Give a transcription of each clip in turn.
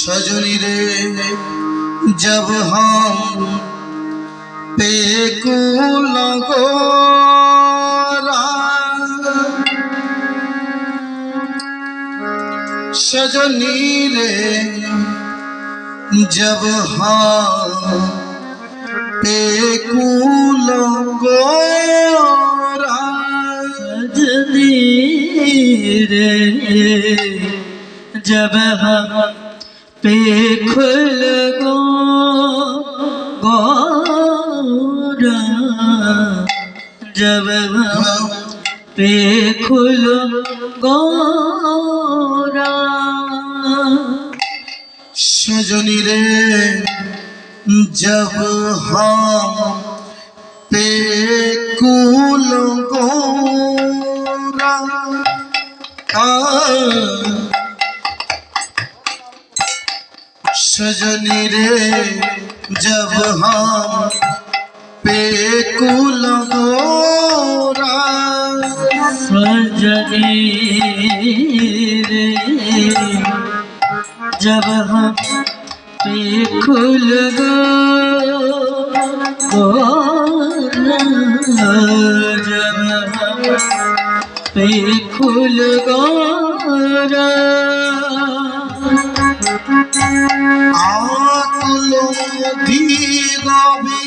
सजनी रे जब हम पे को लगो सजनी रे जब हम पे को लगो सजनी रे जब हम पे खुल गो गोरा जब हम पे खुल गोरा सजनी रे जब हम पे कुल गोरा सजनी रे जब हम पे कुल गोरा सजनी रे जब हम पे खुल गो गोरा, जब हम पे खुल गोरा আকুলো দিগবি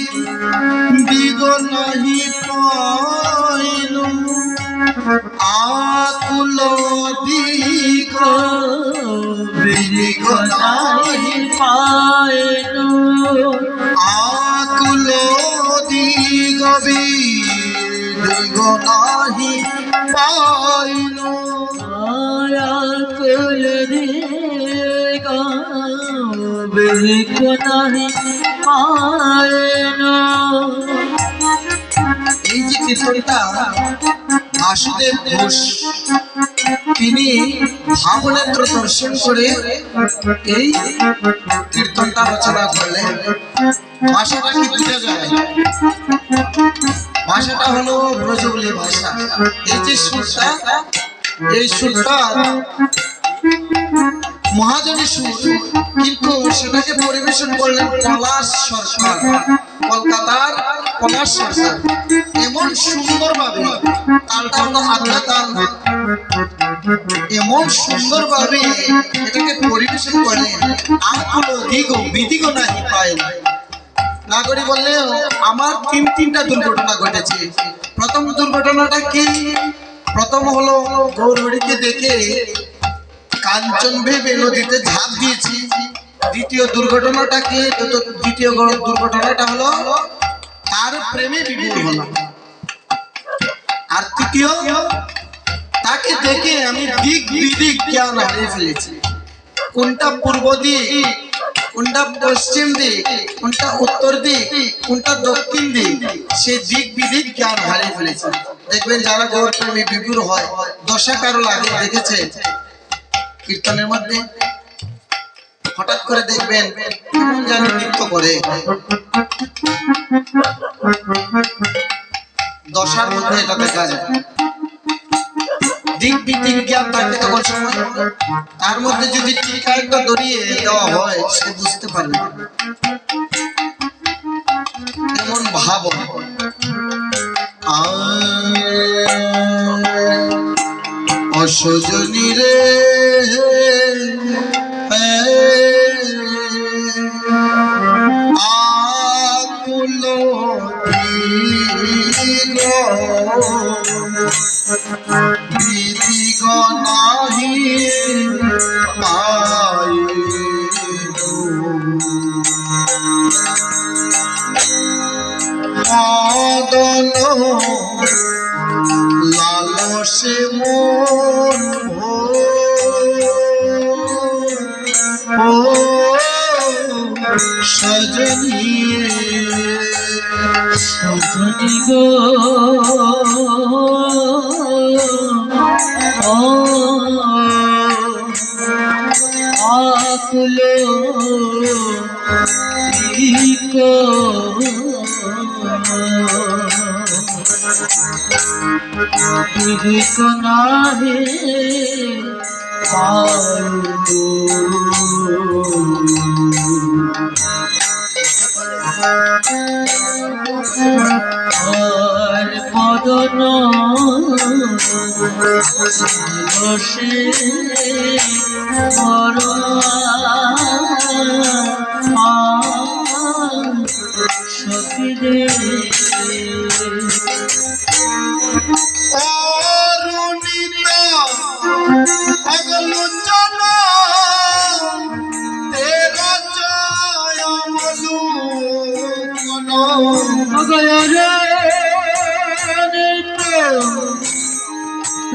দিগ নাহি পাইলু আকুলো দিগ দিগ নাহি পাইলো আকুলো দিগবি দিগ নাহি পাইলু রেখো নাহি এই যে কীর্তনটা, বাসুদেব ঘোষ, তিনি ভাবনেত্র দর্শন করে এই কীর্তনটা রচনা করলেন। ভাষাটা কি বোঝা যায়? ভাষাটা হলো ব্রজবলি ভাষা। এই যে সুরটা, এই সুরটা মহাজনী সুর কিন্তু সেটাকে পরিবেশন করলেন পলাশ সরকার, কলকাতার পলাশ সরকার। এমন সুন্দরভাবে তালটা হলো আদ্রা তাল এমন সুন্দরভাবে এটাকে পরিবেশন করলেন আমগুলো দিগ বিদিগ নাহি পায় নাগরী বললে, আমার তিন তিনটা দুর্ঘটনা ঘটেছে। প্রথম দুর্ঘটনাটা কি? প্রথম হলো গৌরহরিকে দেখে কাঞ্চন ভেবে নদীতে ঝাঁপ দিয়েছি। দ্বিতীয় দুর্ঘটনাটা কি? দ্বিতীয় দুর্ঘটনাটা হলো, তার প্রেমে বিভোর হলাম। আর তৃতীয়, তাকে দেখে আমি দিক বিদিক জ্ঞান হারিয়ে ফেলেছি। কোনটা পূর্ব দিক, কোনটা পশ্চিম দিক, কোনটা উত্তর দিক, কোনটা দক্ষিণ দিক, সে দিক বিদিক জ্ঞান হারিয়ে ফেলেছে। দেখবেন যারা গৌর প্রেমী বিভুর হয়, দশা কারও লাগে, দেখেছে? কীর্তনের মধ্যে হঠাৎ করে দেখবেন কেমন যেন নৃত্য করে। দশার মধ্যে এটা দেখা যায়। দিক বিদিক জ্ঞান থাকে তখন সময় তার মধ্যে যদি টিকা একটা দড়িয়ে দেওয়া হয়, সে বুঝতে পারবে এমন ভাব অসজনী রে। আকুলো সজনী সজনি গো আকুলো ইকো বিদিক পারু বসে সখিরে অরুণিতা অগলোচন তেরা জয় অবলোকন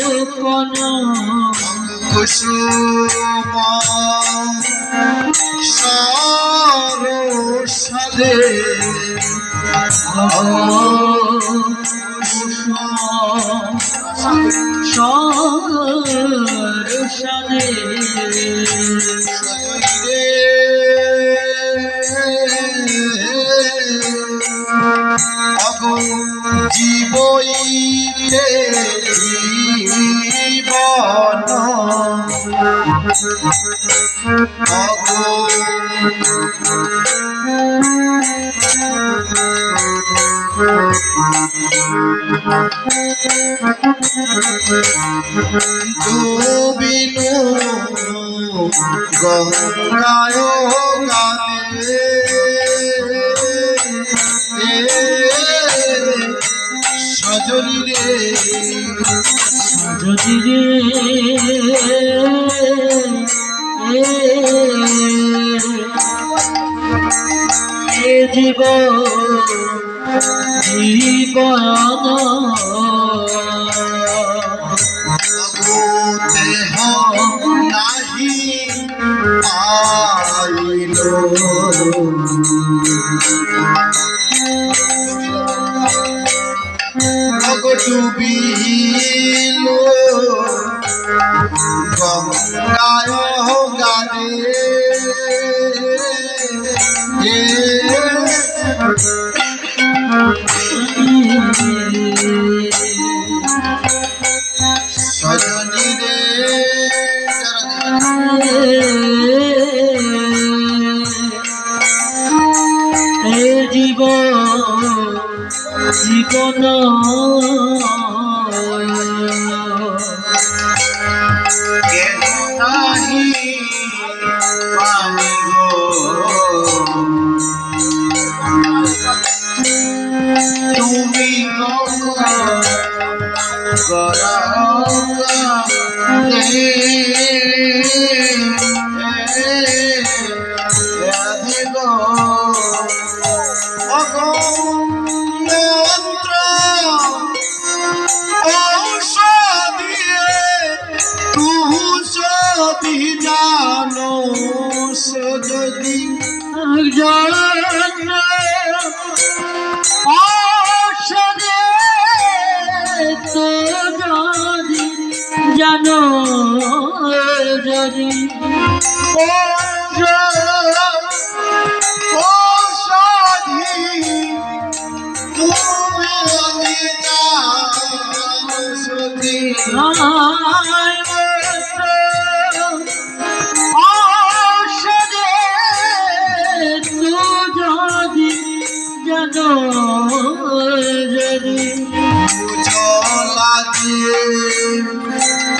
লোকনা কুসুম সরসাদে সরসানে অগ জীবইলে জীবন অগ ডুবিনু গঙ্গায় সজরি রে যদি রে এ জীব জীবন। নাহি আইল ডুবিল গঙ্গায় গানে Hare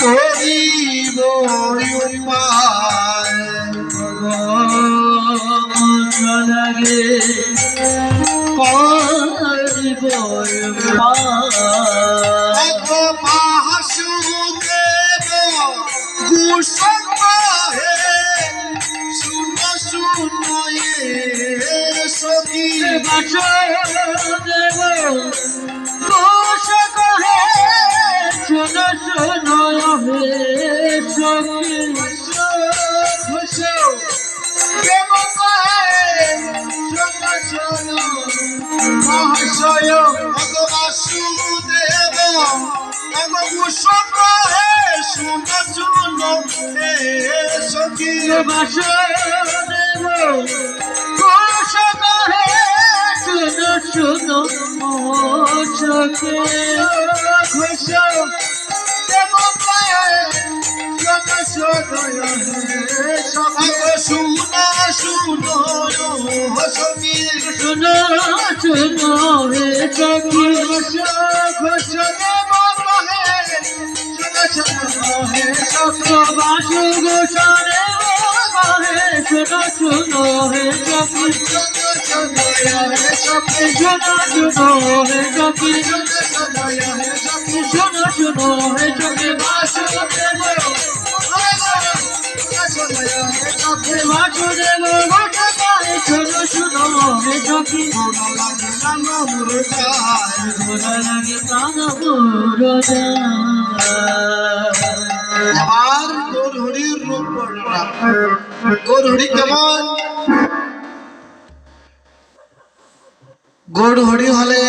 করিব উপায় লাগে করিব অগ বাসুদেব কুসঙ্গে শুন শুন এ সখী শুন হে সখী খুশ প্রেম কহে শুন শুন মহাশ বাসয় অগ বাসুদেব শুন শুন হে সখী অগ শুনা শুনো সখী শুনো শুনো হে চোখে ঘোষ দেব হে সত্য বাসু গোসারে বাহে শুনো শুনো হে চোখে শুনো শুনো হে চোখে শুনো শুনো হে চোখে বাসু দেব বাসু দেব পায়ে শুনো শুনো হে চোখে ঘোরা লাগে প্রাণ মুরদা আর গৌর হরির রূপ বর্ণনা। গৌর হরি কেমন? গৌর হরি হলে